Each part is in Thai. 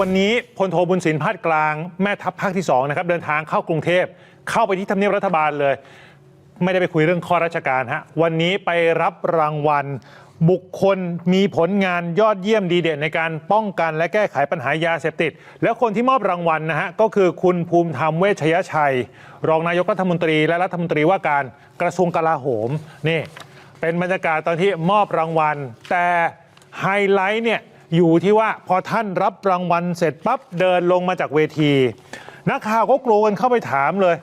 วันนี้พลโทบุญสินพาดกลางแม่ทัพภาคที่2นะครับเดินทางเข้ากรุงเทพเข้าไปที่ทำเนียบรัฐบาลเลย ไม่ได้ไปคุยเรื่องข้อราชการฮะวันนี้ไปรับรางวัล บุคคลมีผลงานยอดเยี่ยมดีเด่นในการป้องกันและแก้ไขปัญหายาเสพติด แล้วคนที่มอบรางวัลนะฮะก็คือคุณภูมิธรรมเวชยชัย รองนายกรัฐมนตรี และรัฐมนตรีว่าการกระทรวงกลาโหมนี่เป็นบรรยากาศตอนที่มอบรางวัล แต่ไฮไลท์เนี่ย อยู่ที่ว่าพอท่านรับรางวัลเสร็จปั๊บเดินลงมาจากเวที นักข่าวก็กลัวกันเข้าไปถามเลย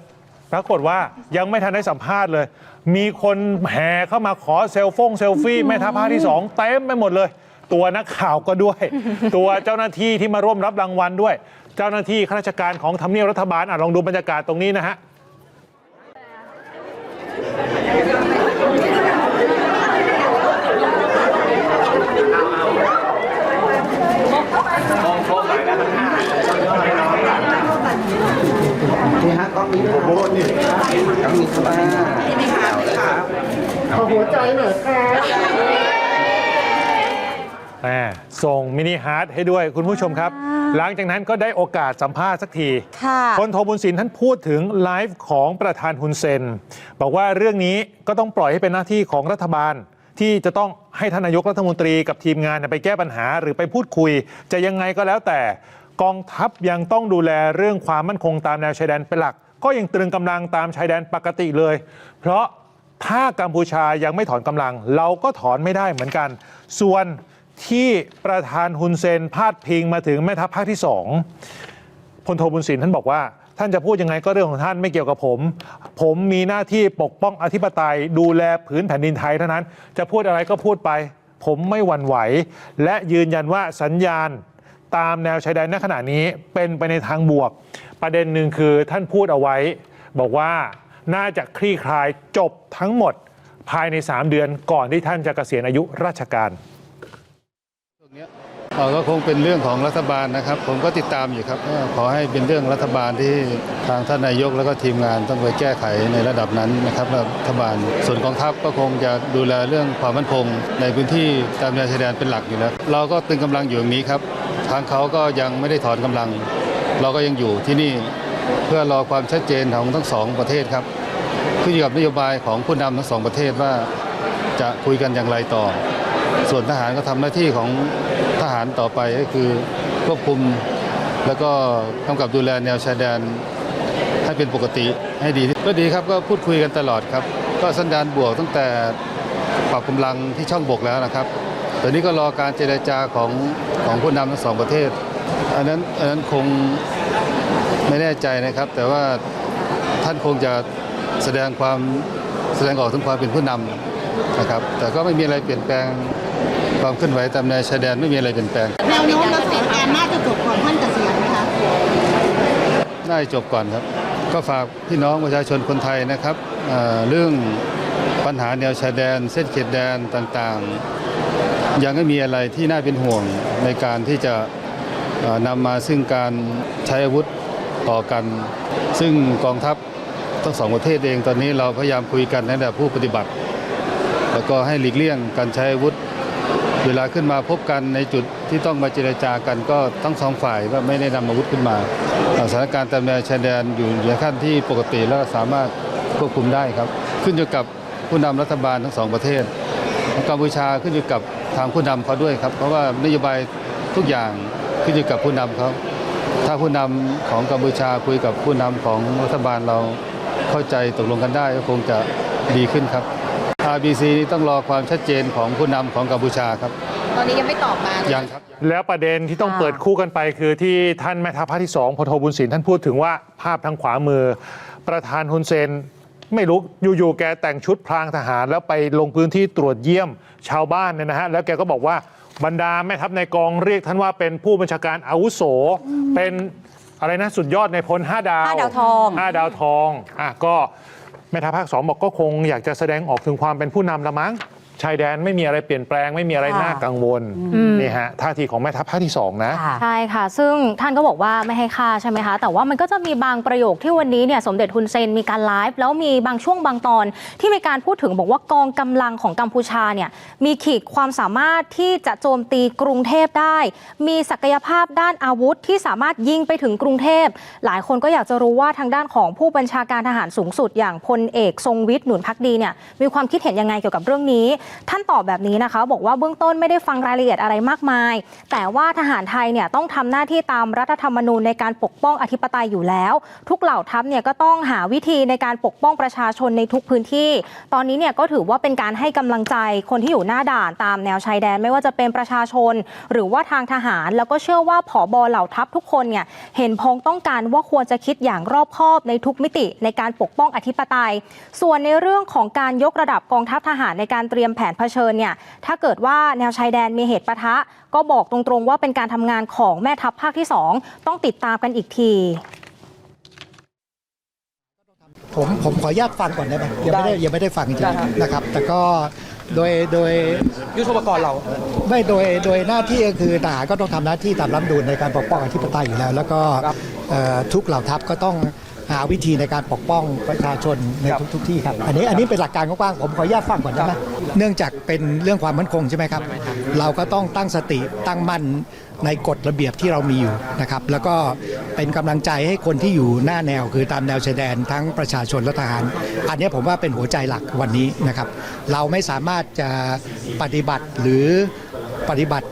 ปรากฏว่ายังไม่ทันได้สัมภาษณ์เลย มีคนแห่เข้ามาขอเซลฟงเซลฟี่แม่ทัพภาคที่สองเต็มไปหมดเลย ตัวนักข่าวก็ด้วย ตัวเจ้าหน้าที่ที่มาร่วมรับรางวัลด้วย เจ้าหน้าที่ข้าราชการของทำเนียบรัฐบาลอะลองดูบรรยากาศตรงนี้นะฮะ นี่ฮะกล้องนี้โบนี่กล้องนี้เข้ามาเอาเลยครับ ขอหัวใจหน่อยครับ แหมส่ง มินิฮาร์ดให้ด้วยคุณผู้ชมครับ หลังจากนั้นก็ได้โอกาสสัมภาษณ์สักทีค่ะพลโทบุญสินท่านพูดถึงไลฟ์ของประธานฮุนเซน บอกว่าเรื่องนี้ก็ต้องปล่อยให้เป็นหน้าที่ของรัฐบาล ที่จะต้องให้ท่านนายกรัฐมนตรีกับทีมงานเนี่ยไปแก้ปัญหาหรือไปพูดคุย จะยังไงก็แล้วแต่กองทัพยังต้องดูแลเรื่องความมั่นคงตามแนวชายแดนเป็นหลัก ก็ยังตรึงกำลังตามชายแดนปกติเลย เพราะถ้ากัมพูชายังไม่ถอนกำลัง เราก็ถอนไม่ได้เหมือนกัน ส่วน ที่ประธานฮุนเซนพาดพิงมาถึงแม่ทัพภาคที่สองพลโทบุญสินท่านบอกว่า ท่านจะพูดยังไงก็เรื่องของท่านไม่เกี่ยวกับผม ผมมีหน้าที่ปกป้องอธิปไตยดูแลผืนแผ่นดินไทยเท่านั้น จะพูดอะไรก็พูดไป ผมไม่หวั่นไหว และยืนยันว่าสัญญาณตามแนวชายแดนณขณะนี้เป็นไปในทางบวก ประเด็นหนึ่งคือท่านพูดเอาไว้ บอกว่าน่าจะคลี่คลายจบทั้งหมดภายใน 3 เดือนก่อนที่ท่านจะเกษียณอายุราชการ เอ่อก็คงเป็นเรื่องของรัฐบาลนะครับ ผมก็ติดตามอยู่ครับขอให้เป็นเรื่องรัฐบาลที่ทางท่านนายกแล้วก็ทีมงานต้องไปแก้ไขในระดับนั้นนะครับรัฐบาลส่วนกองทัพก็คงจะดูแลเรื่องความมั่นคง ในพื้นที่ตามแนวชายแดนเป็นหลักอยู่แล้วเราก็ตึงกำลังอยู่อย่างนี้ครับทางเขาก็ยังไม่ได้ถอนกำลัง เราก็ยังอยู่ที่นี่เพื่อรอความชัดเจนของทั้งสองประเทศครับขึ้นอยู่กับนโยบายของผู้นำทั้งสองประเทศว่าจะคุยกันอย่างไรต่อ ส่วนทหารก็ทำหน้าที่ของทหารต่อไปก็คือควบคุมแล้วก็กำกับดูแลแนวชายแดนให้เป็นปกติให้ดีที่ก็ดีครับก็พูดคุยกันตลอดครับ ก็สัญญาณบวกตั้งแต่ปรับกำลังที่ช่องบกแล้วนะครับตอนนี้ก็รอการเจรจาของของผู้นำทั้งสองประเทศ อันนั้นอันนั้นคงไม่แน่ใจนะครับ แต่ว่าท่านคงจะแสดงความแสดงออกถึงความเป็นผู้นำนะครับ แต่ก็ไม่มีอะไรเปลี่ยนแปลง ความเคลื่อนไหวตามแนวชายแดนไม่มีอะไรเปลี่ยนแปลงแนวโน้มรัฐบาลน่าจะจบก่อนท่านเกษียณไหมคะน่าจะจบก่อนครับ ก็ฝากพี่น้องประชาชนคนไทยนะครับเอ่อเรื่องปัญหาแนวชายแดน เส้นเขตแดนต่างๆ ยังไม่มีอะไรที่น่าเป็นห่วงในการที่จะเอ่อนำมาซึ่งการใช้อาวุธต่อกัน ซึ่งกองทัพทั้งสองประเทศเองตอนนี้เราพยายามคุยกันในระดับผู้ปฏิบัติ แล้วก็ให้หลีกเลี่ยงการใช้อาวุธ เวลาขึ้นมาพบกันในจุดที่ต้องมาเจรจากันก็ทั้งสองฝ่ายว่าไม่ได้นำอาวุธขึ้นมาสถานการณ์ตามแนวชายแดนอยู่ในขั้นที่ปกติแล้วสามารถควบคุมได้ครับ ขึ้นอยู่กับผู้นำรัฐบาลทั้งสองประเทศกัมพูชาขึ้นอยู่กับทางผู้นำเขาด้วยครับ เพราะว่านโยบายทุกอย่างขึ้นอยู่กับผู้นำเขาถ้าผู้นำของกัมพูชาคุยกับผู้นำของรัฐบาลเราเข้าใจตกลงกันได้ก็คงจะดีขึ้นครับ RBC นี่ต้องรอความชัดเจนของผู้นำของกัมพูชาครับตอนนี้ยังไม่ตอบมาเลยยังครับ แล้วประเด็นที่ต้องค่ะเปิดคู่กันไปคือที่ท่านแม่ทัพภาคที่สองพลโทบุญสินท่านพูดถึงว่าภาพทางขวามือ ประธานฮุนเซน ไม่รู้อยู่ๆแกแต่งชุดพรางทหาร แล้วไปลงพื้นที่ตรวจเยี่ยมชาวบ้านเนี่ยนะฮะแล้วแกก็บอกว่าบรรดาแม่ทัพในกองเรียกท่านว่าเป็นผู้บัญชาการอาวุโสเป็นอะไรนะสุดยอดในพล5ดาวห้าดาวทอง ห้าดาวทองอะก็ แม่ทัพภาคสองบอกก็คงอยากจะแสดงออกถึงความเป็นผู้นำละมั้ง ชายแดนไม่มีอะไรเปลี่ยนแปลงไม่มีอะไรค่ะน่ากังวลอืมนี่ฮะท่าทีของแม่ทัพภาคที่สองนะค่ะใช่ค่ะ ซึ่งท่านก็บอกว่าไม่ให้ค่าใช่ไหมคะ แต่ว่ามันก็จะมีบางประโยคที่วันนี้เนี่ยสมเด็จฮุนเซนมีการไลฟ์แล้วมีบางช่วงบางตอน ที่มีการพูดถึงบอกว่ากองกำลังของกัมพูชาเนี่ยมีขีดความสามารถที่จะโจมตีกรุงเทพได้ มีศักยภาพด้านอาวุธที่สามารถยิงไปถึงกรุงเทพ หลายคนก็อยากจะรู้ว่าทางด้านของผู้บัญชาการทหารสูงสุดอย่างพลเอกทรงวิทย์หนุนพักดีเนี่ยมีความคิดเห็นยังไงเกี่ยวกับเรื่องนี้ท่านตอบแบบนี้นะคะ บอกว่าเบื้องต้นไม่ได้ฟังรายละเอียดอะไรมากมาย แต่ว่าทหารไทยเนี่ยต้องทำหน้าที่ตามรัฐธรรมนูญในการปกป้องอธิปไตยอยู่แล้ว ทุกเหล่าทัพเนี่ยก็ต้องหาวิธีในการปกป้องประชาชนในทุกพื้นที่ ตอนนี้เนี่ยก็ถือว่าเป็นการให้กำลังใจคนที่อยู่หน้าด่านตามแนวชายแดนไม่ว่าจะเป็นประชาชน หรือว่าทางทหาร แล้วก็เชื่อว่าผอบอเหล่าทัพทุกคนเนี่ยเห็นพ้องต้องการว่าควรจะคิดอย่างรอบคอบในทุกมิติในการปกป้องอธิปไตย ส่วนในเรื่องของการยกระดับกองทัพทหารในการเตรียมแผนเผชิญเนี่ยถ้าเกิดว่าแนวชายแดนมีเหตุปะทะ ก็บอกตรงๆว่าเป็นการทำงานของแม่ทัพภาคที่ 2 ต้องติดตามกันอีกทีผมผมขออนุญาตฟังก่อนได้ไหมยังไม่ได้ยังไม่ได้ฟังจริงๆนะครับ แต่ก็โดยโดยยุทธปกรณ์เรา ไม่โดยโดยหน้าที่ก็คือทหารก็ต้องทำหน้าที่ตามรัฐธรรมนูญในการปกป้องอธิปไตยอยู่แล้ว แล้วก็เอ่อทุกเหล่าทัพก็ต้องหาวิธีในการปกป้องประชาชนในครับทุกทุกที่ครับ อันนี้อันนี้เป็นหลักการกว้างๆผมขออนุญาตฟังก่อนได้ไหมเนื่องจากเป็นเรื่องความมั่นคงใช่ไหมครับ เราก็ต้องตั้งสติตั้งมั่นในกฎระเบียบที่เรามีอยู่นะครับ แล้วก็เป็นกำลังใจให้คนที่อยู่หน้าแนว คือตามแนวชายแดนทั้งประชาชนและทหาร อันนี้ผมว่าเป็นหัวใจหลักวันนี้นะครับ เราไม่สามารถจะปฏิบัติหรือปฏิบัติ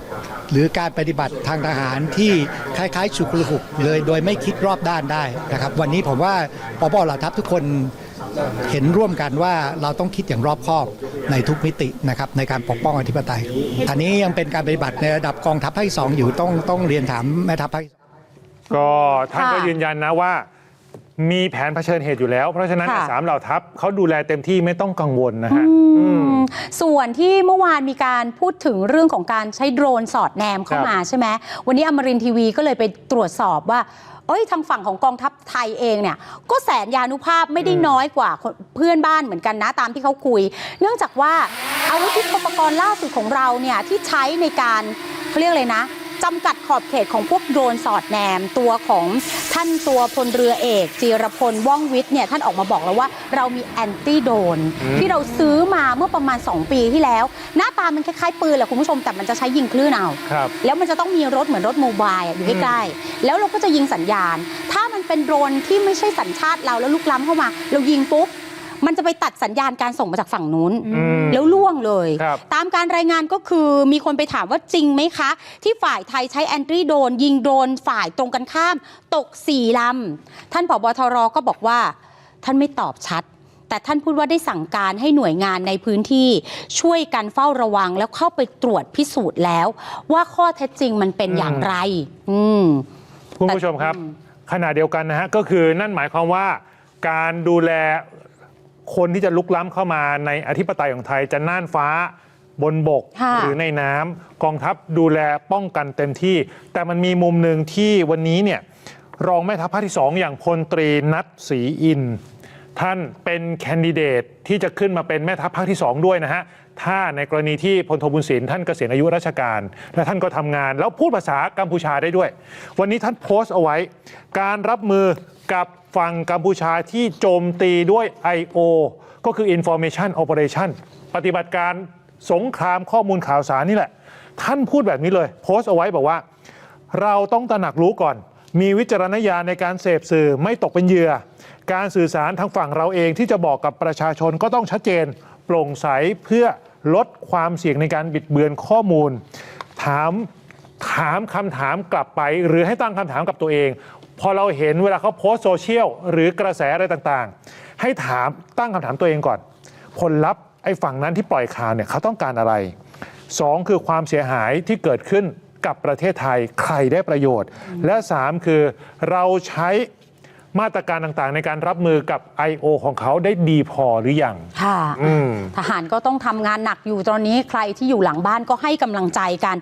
หรือการปฏิบัติทางทหารที่คล้ายๆ ฉุกละหุกเลยโดยไม่คิดรอบด้านได้นะครับ วันนี้ผมว่าปปเหล่าทัพทุกคนเห็นร่วมกันว่าเราต้องคิดอย่างรอบคอบในทุกมิตินะครับในการปกป้องอธิปไตยอันนี้ยังเป็นการปฏิบัติในระดับกองทัพภาคที่สองอยู่ต้องต้องเรียนถามแม่ทัพภาคที่สองก็ท่านก็ยืนยันนะว่า มีแผนเผชิญเหตุอยู่แล้ว เพราะฉะนั้นค่ะ สามเหล่าทัพเขาดูแลเต็มที่ไม่ต้องกังวลนะฮะ อืมส่วนที่เมื่อวานมีการพูดถึงเรื่องของการใช้โดรนสอดแนมเข้าครับมาใช่ไหมวันนี้อมรินทร์ทีวีก็เลยไปตรวจสอบว่า เอ้ยทางฝั่งของกองทัพไทยเองเนี่ย ก็แสนยานุภาพไม่ได้น้อยกว่าคนเพื่อนบ้านเหมือนกันนะตามที่เขาคุย เนื่องจากว่าอาวุธยุทโธปกรณ์ล่าสุดของเราเนี่ยที่ใช้ในการเขาเรียกเลยนะ จำกัดขอบเขตของพวกโดรนสอดแนมตัวของท่านตัวพลเรือเอกจีรพลว่องวิทย์เนี่ยท่านออกมาบอกแล้วว่าเรามีแอนตี้โดรนที่เราซื้อมาเมื่อประมาณ 2 ปีที่แล้ว หน้าตามันคล้ายๆปืนแหละคุณผู้ชมแต่มันจะใช้ยิงคลื่นเอาครับแล้วมันจะต้องมีรถเหมือนรถโมบายอะอยู่ใกล้ๆแล้วเราก็จะยิงสัญญาณ ถ้ามันเป็นโดรนที่ไม่ใช่สัญชาติเราแล้วลุกล้ำเข้ามา เรายิงปุ๊บ มันจะไปตัดสัญญาณการส่งมาจากฝั่งนู้น อืม แล้วล่วงเลย ครับตามการรายงานก็คือมีคนไปถามว่าจริงไหมคะ ที่ฝ่ายไทยใช้แอนตรีโดรนยิงโดรนฝ่ายตรงกันข้าม ตกสี่ลำ ท่านผบทรก็บอกว่า ท่านไม่ตอบชัด แต่ท่านพูดว่าได้สั่งการให้หน่วยงานในพื้นที่ช่วยกันเฝ้าระวังแล้วเข้าไปตรวจพิสูจน์แล้ว ว่าข้อเท็จจริงมันเป็นอย่างไร อืม คุณผู้ชมครับ ขณะเดียวกันนะฮะก็คือนั่นหมายความว่า การดูแล คนที่จะลุกล้ำเข้ามาในอธิปไตยของไทยจะน่านฟ้าบนบกค่ะ หรือในน้ำกองทัพดูแลป้องกันเต็มที่ แต่มันมีมุมหนึ่งที่วันนี้เนี่ยรองแม่ทัพภาคที่สองอย่างพลตรีนัทศรีอินทร์ท่านเป็นแคนดิเดตที่จะขึ้นมาเป็นแม่ทัพภาคที่สองด้วยนะฮะถ้าในกรณีที่พลโทบุญศิลป์ท่านเกษียณอายุราชการ และท่านก็ทำงาน แล้วพูดภาษากัมพูชาได้ด้วย วันนี้ท่านโพสต์เอาไว้ การรับมือ กับฝั่งกัมพูชาที่โจมตีด้วย I.O. ก็คือ Information Operation ปฏิบัติการสงครามข้อมูลข่าวสารนี่แหละ ท่านพูดแบบนี้เลย โพสต์เอาไว้บอกว่า เราต้องตระหนักรู้ก่อน มีวิจารณญาณในการเสพสื่อไม่ตกเป็นเหยื่อ การสื่อสารทางฝั่งเราเองที่จะบอกกับประชาชนก็ต้องชัดเจน โปร่งใสเพื่อลดความเสี่ยงในการบิดเบือนข้อมูล ถามถามคำถามกลับไป หรือให้ตั้งคำถามกับตัวเอง พอเราเห็นเวลาเขาโพสโซเชียลหรือกระแสอะไรต่างๆ ให้ถามตั้งคำถามตัวเองก่อน ผลลัพธ์ไอ้ฝั่งนั้นที่ปล่อยข่าวเนี่ยเขาต้องการอะไร 2 คือความเสียหายที่เกิดขึ้นกับประเทศไทยใครได้ประโยชน์ และ 3 คือเราใช้มาตรการต่างๆ ในการรับมือกับ I.O. ของเขาได้ดีพอหรือยัง ค่ะทหารก็ต้องทำงานหนักอยู่ตอนนี้ใครที่อยู่หลังบ้านก็ให้กำลังใจกัน